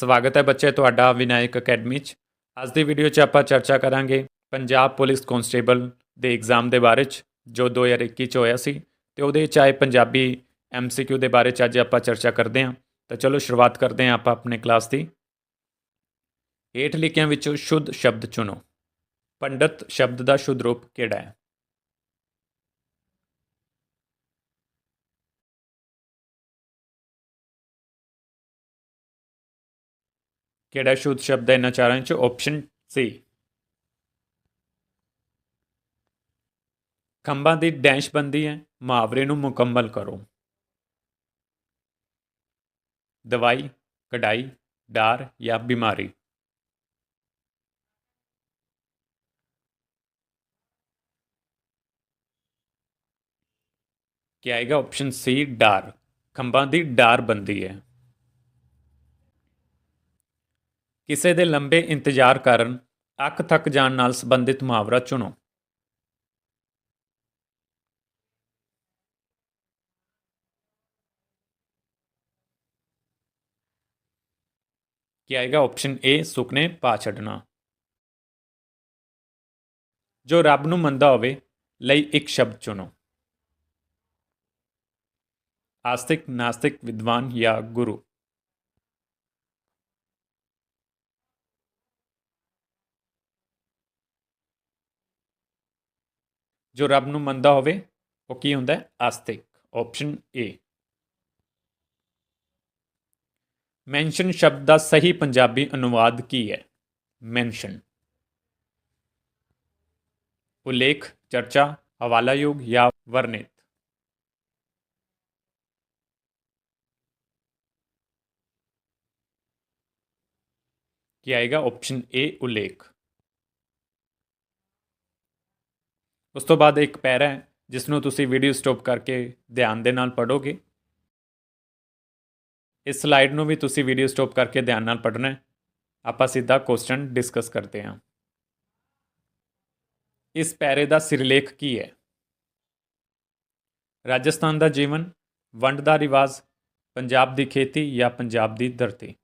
ਸਵਾਗਤ ਹੈ ਬੱਚੇ ਤੁਹਾਡਾ ਵਿਨਾਇਕ ਅਕੈਡਮੀ 'ਚ। ਅੱਜ ਦੀ ਵੀਡੀਓ 'ਚ ਆਪਾਂ ਚਰਚਾ ਕਰਾਂਗੇ ਪੰਜਾਬ ਪੁਲਿਸ ਕਨਸਟੇਬਲ ਦੇ ਐਗਜ਼ਾਮ ਦੇ ਬਾਰੇ 'ਚ, ਜੋ 2021 ਚ ਹੋਇਆ ਸੀ ਤੇ ਉਹਦੇ 'ਚ ਆਏ ਪੰਜਾਬੀ ਐਮਸੀਕਿਊ ਦੇ ਬਾਰੇ 'ਚ ਅੱਜ ਆਪਾਂ ਚਰਚਾ ਕਰਦੇ ਹਾਂ। ਤਾਂ ਚਲੋ ਸ਼ੁਰੂਆਤ ਕਰਦੇ ਹਾਂ ਆਪਾਂ ਆਪਣੇ ਕਲਾਸ ਦੀ। ਹੇਠ ਲਿਖਿਆਂ ਵਿੱਚੋਂ ਸ਼ੁੱਧ ਸ਼ਬਦ ਚੁਣੋ। ਪੰਡਤ ਸ਼ਬਦ ਦਾ ਸ਼ੁੱਧ ਰੂਪ ਕਿਹੜਾ ਹੈ? ਕਿਹੜਾ ਸ਼ੁੱਧ ਸ਼ਬਦ ਹੈ ਇਹਨਾਂ ਚਾਰਾਂ 'ਚ ਆਪਸ਼ਨ ਸੀ ਖੰਭਾਂ ਦੀ ਡੈਸ਼ ਬੰਦੀ ਹੈ, ਮੁਹਾਵਰੇ ਨੂੰ ਮੁਕੰਮਲ ਕਰੋ। ਦਵਾਈ, ਕਢਾਈ, ਡਾਰ ਜਾਂ ਬਿਮਾਰੀ। ਕੀ ਆਏਗਾ? ਆਪਸ਼ਨ ਸੀ ਡਾਰ। ਖੰਭਾਂ ਦੀ ਡਾਰ ਬੰਦੀ ਹੈ। ਕਿਸੇ ਦੇ ਲੰਬੇ ਇੰਤਜ਼ਾਰ ਕਾਰਨ ਅੱਖ ਥੱਕ ਜਾਣ ਨਾਲ ਸੰਬੰਧਿਤ ਮੁਹਾਵਰਾ ਚੁਣੋ। ਕੀ ਆਏਗਾ ਆਪਸ਼ਨ ਏ ਸੁਪਨੇ, ਪਾ ਛੱਡਣਾ। ਜੋ ਰੱਬ ਨੂੰ ਮੰਨਦਾ ਹੋਵੇ, ਲਈ ਇੱਕ ਸ਼ਬਦ ਚੁਣੋ। ਆਸਤਿਕ, ਨਾਸਤਿਕ, ਵਿਦਵਾਨ ਜਾਂ ਗੁਰੂ। ਜੋ ਰੱਬ ਨੂੰ ਮੰਨਦਾ ਹੋਵੇ, ਉਹ ਕੀ ਹੁੰਦਾ ਹੈ? ਆਸਤਿਕ ਆਪਸ਼ਨ ਏ ਮੈਂਸ਼ਨ ਸ਼ਬਦ ਦਾ ਸਹੀ ਪੰਜਾਬੀ ਅਨੁਵਾਦ ਕੀ ਹੈ? ਮੈਂਸ਼ਨ ਉਲੇਖ, ਚਰਚਾ, ਹਵਾਲਾਯੋਗ ਜਾਂ ਵਰਣਿਤ। ਕੀ ਆਏਗਾ? ਆਪਸ਼ਨ ਏ ਉਲੇਖ। ਉਸ ਤੋਂ ਬਾਅਦ ਇੱਕ ਪੈਰਾ ਹੈ ਜਿਸ ਨੂੰ ਤੁਸੀਂ ਵੀਡੀਓ ਸਟਾਪ ਕਰਕੇ ਧਿਆਨ ਦੇ ਨਾਲ ਪੜੋਗੇ ਇਸ ਸਲਾਈਡ ਨੂੰ ਵੀ ਤੁਸੀਂ ਵੀਡੀਓ ਸਟਾਪ ਕਰਕੇ ਧਿਆਨ ਨਾਲ ਪੜਨਾ ਹੈ। ਆਪਾਂ ਸਿੱਧਾ ਕੁਐਸਚਨ ਡਿਸਕਸ ਕਰਦੇ ਹਾਂ। ਇਸ ਪੈਰੇ ਦਾ ਸਿਰਲੇਖ ਕੀ ਹੈ? ਰਾਜਸਥਾਨ ਦਾ ਜੀਵਨ, ਵੰਡ ਦਾ ਰਿਵਾਜ, ਪੰਜਾਬ ਦੀ ਖੇਤੀ ਜਾਂ ਪੰਜਾਬ ਦੀ ਧਰਤੀ?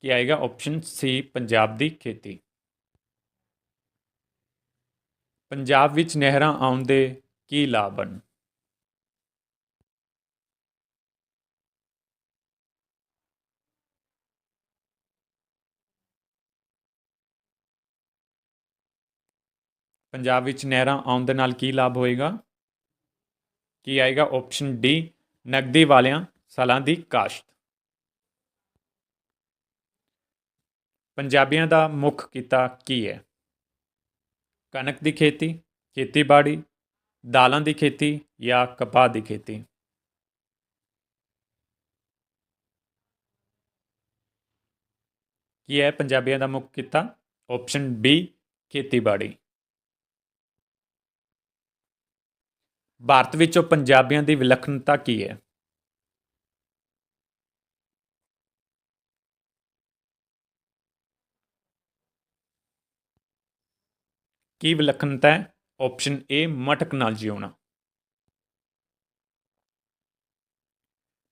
ਕੀ ਆਏਗਾ ਆਪਸ਼ਨ ਸੀ ਪੰਜਾਬ ਦੀ ਖੇਤੀ। ਪੰਜਾਬ ਵਿੱਚ ਨਹਿਰਾਂ ਆਉਣ ਦੇ ਕੀ ਲਾਭ ਹਨ? ਪੰਜਾਬ ਵਿੱਚ ਨਹਿਰਾਂ ਆਉਣ ਦੇ ਨਾਲ ਕੀ ਲਾਭ ਹੋਏਗਾ? ਕੀ ਆਏਗਾ ਆਪਸ਼ਨ ਡੀ ਨਗਦੀ ਵਾਲਿਆਂ ਸਾਲਾਂ ਦੀ ਕਾਸ਼ਤ। ਪੰਜਾਬੀਆਂ ਦਾ ਮੁੱਖ ਕਿੱਤਾ ਕੀ ਹੈ? ਕਣਕ ਦੀ ਖੇਤੀ, ਖੇਤੀਬਾੜੀ, ਦਾਲਾਂ ਦੀ ਖੇਤੀ ਜਾਂ ਕਪਾਹ ਦੀ ਖੇਤੀ? ਕੀ ਹੈ ਪੰਜਾਬੀਆਂ ਦਾ ਮੁੱਖ ਕਿੱਤਾ? ਆਪਸ਼ਨ ਬੀ ਖੇਤੀਬਾੜੀ। ਭਾਰਤ ਵਿੱਚੋਂ ਪੰਜਾਬੀਆਂ ਦੀ ਵਿਲੱਖਣਤਾ ਕੀ ਹੈ? ਕੀ ਵਿਲੱਖਣਤਾ ਹੈ? ਆਪਸ਼ਨ ਏ ਮਟਕ ਨਾਲ ਜਿਉਣਾ।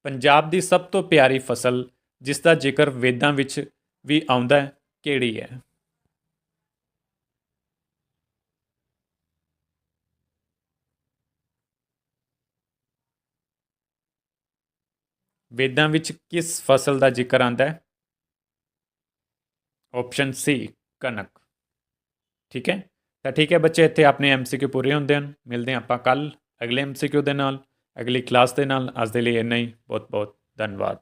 ਪੰਜਾਬ ਦੀ ਸਭ ਤੋਂ ਪਿਆਰੀ ਫਸਲ, ਜਿਸ ਦਾ ਜ਼ਿਕਰ ਵੇਦਾਂ ਵਿੱਚ ਵੀ ਆਉਂਦਾ ਹੈ, ਕਿਹੜੀ ਹੈ? ਵੇਦਾਂ ਵਿੱਚ ਕਿਸ ਫਸਲ ਦਾ ਜ਼ਿਕਰ ਆਉਂਦਾ ਹੈ? ਆਪਸ਼ਨ ਸੀ ਕਣਕ। ਠੀਕ ਹੈ? ਤਾਂ ਠੀਕ ਹੈ ਬੱਚੇ, ਇੱਥੇ ਆਪਣੇ ਐਮਸੀਕਿਊ ਪੂਰੇ ਹੁੰਦੇ ਹਨ। ਮਿਲਦੇ ਹਾਂ ਆਪਾਂ ਕੱਲ ਅਗਲੇ ਐਮਸੀਕਿਊ ਦੇ ਨਾਲ, ਅਗਲੀ ਕਲਾਸ ਦੇ ਨਾਲ। ਅੱਜ ਦੇ ਲਈ ਇੰਨਾ ਹੀ। ਬਹੁਤ ਬਹੁਤ ਧੰਨਵਾਦ।